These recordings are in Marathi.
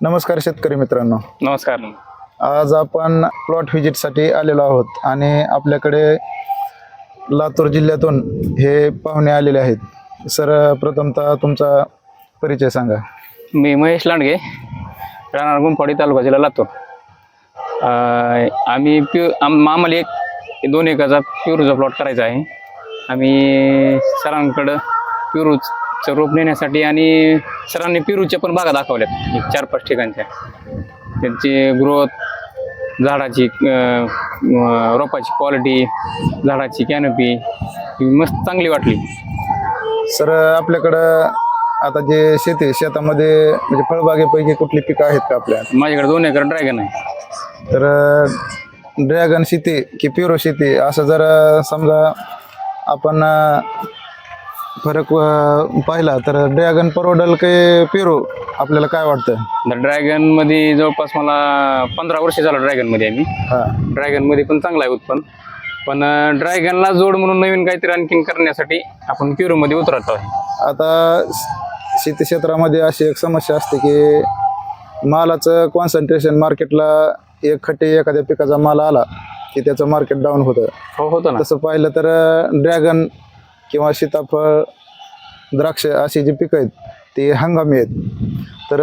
नमस्कार शेतकरी मित्रांनो. नमस्कार. आज आपण प्लॉट व्हिजिटसाठी आलेलो आहोत आणि आपल्याकडे लातूर जिल्ह्यातून हे पाहुणे आलेले आहेत. सर प्रथमतः तुमचा परिचय सांगा. मी महेश लांडगे राहणार गुंफाडी तालुका जिल्हा लातूर. अं, आम्ही प्यु आम आम्हाला एक दोन एकरचा प्युरूचा प्लॉट करायचा आहे आम्ही सरांकडं प्युरूचं रोप नेण्यासाठी आणि सरांनी पिरूच्या पण बागा दाखवल्यात. चार पाच ठिकाणच्या. त्यांची ग्रोथ झाडाची रोपाची क्वालिटी झाडाची कॅनपी ही मस्त चांगली वाटली. सर आपल्याकडं आता जे शेती शेतामध्ये म्हणजे फळबागेपैकी कुठली पिकं आहेत का आपल्या? माझ्याकडे दोन एकर ड्रॅगन आहे. तर ड्रॅगन शेती की प्युरो शेती असं जर समजा आपण फरक पाहिला तर ड्रॅगन परवडल की प्युरो आपल्याला काय वाटतं ड्रॅगनमध्ये जवळपास मला पंधरा वर्ष झालं ड्रॅगनमध्ये आम्ही. हां. ड्रॅगनमध्ये पण चांगला आहे उत्पन्न. पण ड्रॅगनला जोड म्हणून नवीन काहीतरी आणखीन करण्यासाठी आपण प्युरो मध्ये उतरत आहोत आता श- शेती क्षेत्रामध्ये अशी एक समस्या असते की मालाचं कॉन्सन्ट्रेशन मार्केटला एक खट्टी एखाद्या पिकाचा माल आला की त्याचं मार्केट डाऊन होतं. हो होतं ना. तसं पाहिलं तर ड्रॅगन किंवा सीताफळ द्राक्ष अशी जी पिकं आहेत ती हंगामी आहेत. तर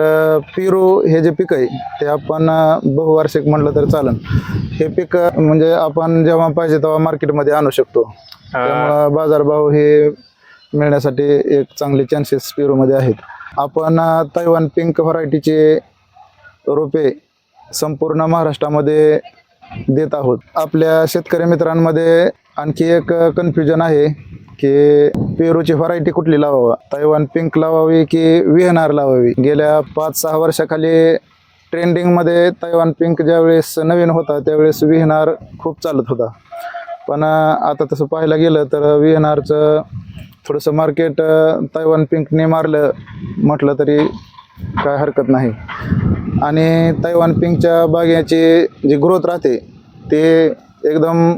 पेरू हे जे पीक आहे ते आपण बहुवार्षिक म्हणलं तर चालन. हे पीक म्हणजे आपण जेव्हा पाहिजे तेव्हा मार्केटमध्ये आणू शकतो. त्यामुळं बाजारभाव हे मिळण्यासाठी एक चांगले चान्सेस पेरूमध्ये आहेत. आपण तैवान पिंक व्हरायटीचे रोपे संपूर्ण महाराष्ट्रामध्ये देत आहोत. आपल्या शेतकरी मित्रांमध्ये आणखी एक कन्फ्युजन आहे की पेरूची व्हरायटी कुठली लावावा? तैवान पिंक लावावी की विहनार लावावी? गेल्या पाच सहा वर्षाखाली ट्रेंडिंगमध्ये तैवान पिंक ज्यावेळेस नवीन होता त्यावेळेस विहनार खूप चालत होता. पण आता तसं पाहायला गेलं तर विहनारचं थोडंसं मार्केट तैवान पिंकने मारलं म्हटलं तरी काय हरकत नाही. आणि तैवान पिंकच्या बागेची जी ग्रोथ राहते ते एकदम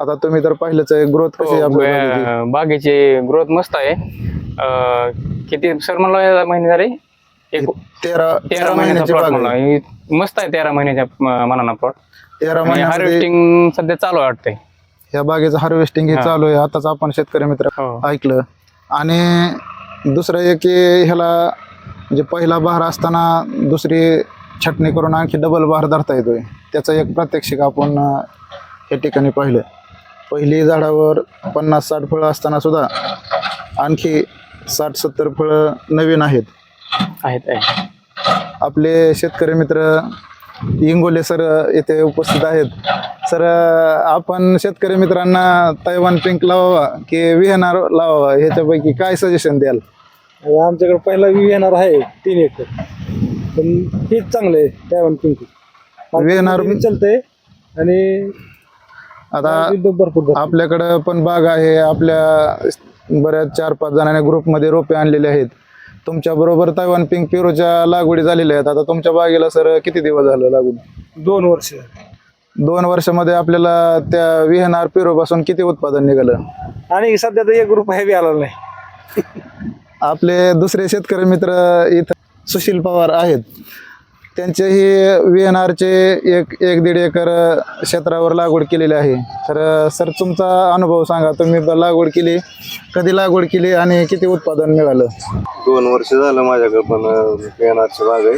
आता तुम्ही तर पाहिलंच आहे ग्रोथ कशी आहे आपल्या बागेची. ग्रोथ मस्त आहे. अं, किती सर म्हणलं महिने झाले एक तेरा तेरा महिन्याचा प्लॉट म्हणला. ही मस्त आहे तेरा महिन्याच्या मनाना प्लॉट तेरा महिन्यामध्ये हार्वेस्टिंग सध्या चालू आहे वाटतंय. ह्या बागेचं हार्वेस्टिंग हे हा. चालू आहे. आताच आपण शेतकरी मित्र हो. ऐकलं. आणि दुसरं एक की ह्याला म्हणजे पहिला बहार असताना दुसरी छटणी करून आणखी डबल बहार धरता येतोय. त्याचं एक प्रात्यक्षिक आपण या ठिकाणी पाहिलं पहिली झाडावर पन्नास साठ फळं असताना सुद्धा आणखी साठ सत्तर फळं नवीन आहेत. आहेत आहे आपले शेतकरी मित्र इंगोले सर येथे उपस्थित आहेत. सर आपण शेतकरी मित्रांना तैवान पिंक लावावा की व्हीएनआर लावावा? ह्याच्यापैकी काय सजेशन द्याल? आमच्याकडे पहिला वी येणार आहे तीन एकर. पण हेच चांगलं आहे तैवान पिंक VNR चालतंय आणि आता भरपूर. आपल्याकडं पण बाग आहे आपल्या बऱ्याच चार पाच जणांनी ग्रुपमध्ये रोपे आणलेले आहेत. तुमच्या बरोबर तैवान पिंक पेरूच्या लागवडी झालेल्या आहेत. आता तुमच्या बागेला सर किती दिवस झालं लागून? दोन वर्ष. दोन वर्षामध्ये आपल्याला त्या व्हीएनआर पेरूपासून किती उत्पादन निघालं? आणि सध्या तर एक रुपया बी आला नाही. आपले दुसरे शेतकरी मित्र इथं सुशील पवार आहेत. त्यांचेही व्ही एन आरचे एक एक दीड एकर क्षेत्रावर लागवड केलेली आहे. तर सर तुमचा अनुभव सांगा. तुम्ही लागवड केली कधी लागवड केली आणि किती उत्पादन मिळालं? दोन वर्ष झालं माझ्याकडे पण पेनाची बाग आहे.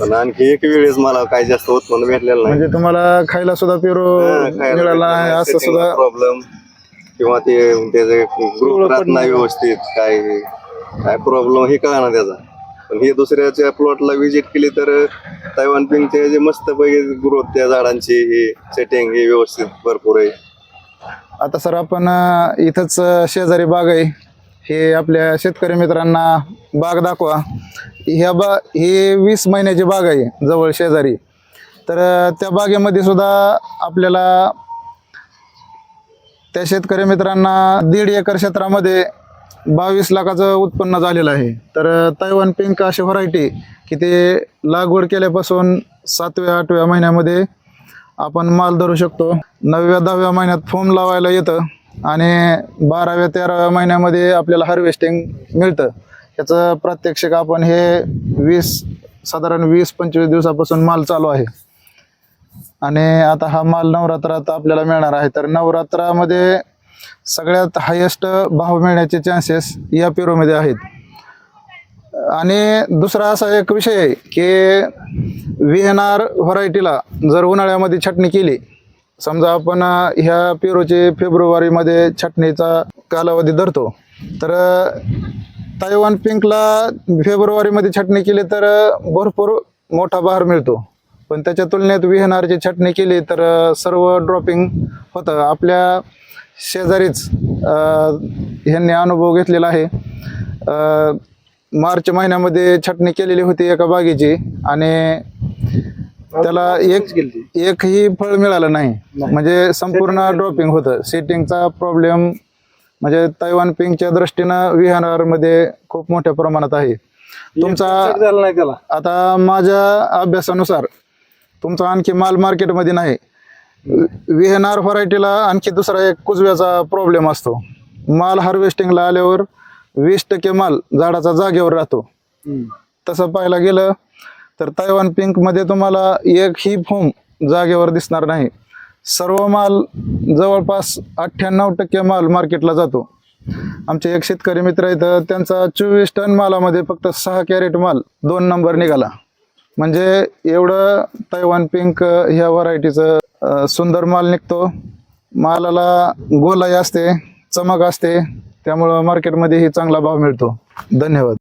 पण आणखी एक वेळेस मला काही जास्त उत्पन्न भेटलेलं नाही. म्हणजे तुम्हाला खायला सुद्धा पेरू मिळाला नाही. असं सुद्धा प्रॉब्लेम किंवा ते त्याचे ग्रुप राहत नाही व्यवस्थित काय काय प्रॉब्लेम हे कळा ना त्याचा. पण हे दुसऱ्याच्या प्लॉटला व्हिजिट केली तर तैवान पिंकचे जे मस्त पैकी ग्रोथ त्या झाडांची हे सेटिंग हे व्यवस्थित भरपूर आहे. आता सर आपण इथंच शेजारी बाग आहे. हे आपल्या शेतकरी मित्रांना बाग दाखवा. ह्या बा ही वीस महिन्याची बाग आहे जवळ शेजारी. तर त्या बागेमध्ये सुद्धा आपल्याला त्या शेतकरी मित्रांना दीड एकर क्षेत्रामध्ये बावीस लाखाचं उत्पन्न झालेलं आहे. तर तैवान पिंक अशी व्हरायटी की ते लागवड केल्यापासून सातव्या आठव्या महिन्यामध्ये आपण माल धरू शकतो. नवव्या दहाव्या महिन्यात फोम लावायला येतं आणि बाराव्या तेराव्या महिन्यामध्ये आपल्याला हार्वेस्टिंग मिळतं. याचं प्रात्यक्षिक आपण हे वीस साधारण वीस पंचवीस दिवसापासून माल चालू आहे. आणि आता हा माल नवरात्रात आपल्याला मिळणार आहे. तर नवरात्रामध्ये सगळ्यात हायेस्ट भाव मिळण्याचे चान्सेस या पेरूमध्ये आहेत. आणि दुसरा असा एक विषय आहे की व्ही एन आर व्हरायटीला जर उन्हाळ्यामध्ये छाटणी केली समजा आपण ह्या पेरूची फेब्रुवारीमध्ये छाटणीचा कालावधी धरतो तर तायवान पिंकला फेब्रुवारीमध्ये छाटणी केली तर भरपूर मोठा बहार मिळतो. पण त्याच्या तुलनेत व्ही एन आरची छाटणी केली तर सर्व ड्रॉपिंग होतं. आपल्या शेजारीच ह्यांनी अनुभव घेतलेला आहे. मार्च महिन्यामध्ये छाटणी केलेली होती एका बागेची आणि त्याला एक एकही फळ मिळालं नाही. म्हणजे संपूर्ण ड्रॉपिंग होतं. सेटिंगचा प्रॉब्लेम म्हणजे तैवान पिंकच्या दृष्टीनं विहारमध्ये खूप मोठ्या प्रमाणात आहे. तुमचा आता माझ्या अभ्यासानुसार तुमचा आणखी माल मार्केटमध्ये नाही. व्हीएनआर व्हरायटीला आणखी दुसरा एक कुजव्याचा प्रॉब्लेम असतो. माल हार्वेस्टिंगला आल्यावर वीस टक्के माल झाडाचा जागेवर राहतो. तसं पाहायला गेलं तर तैवान पिंकमध्ये तुम्हाला एक ही फोम जागेवर दिसणार नाही. सर्व माल जवळपास अठ्ठ्याण्णव टक्के माल मार्केटला जातो. आमचे एक शेतकरी मित्र आहेत त्यांचा चोवीस टन मालामध्ये फक्त सहा कॅरेट माल दोन नंबर निघाला. म्हणजे एवढं तैवान पिंक ह्या व्हरायटीचं सुंदर माल निघतो. मालाला गोलाई असते चमक असते त्यामुळं मार्केटमध्येही चांगला भाव मिळतो. धन्यवाद.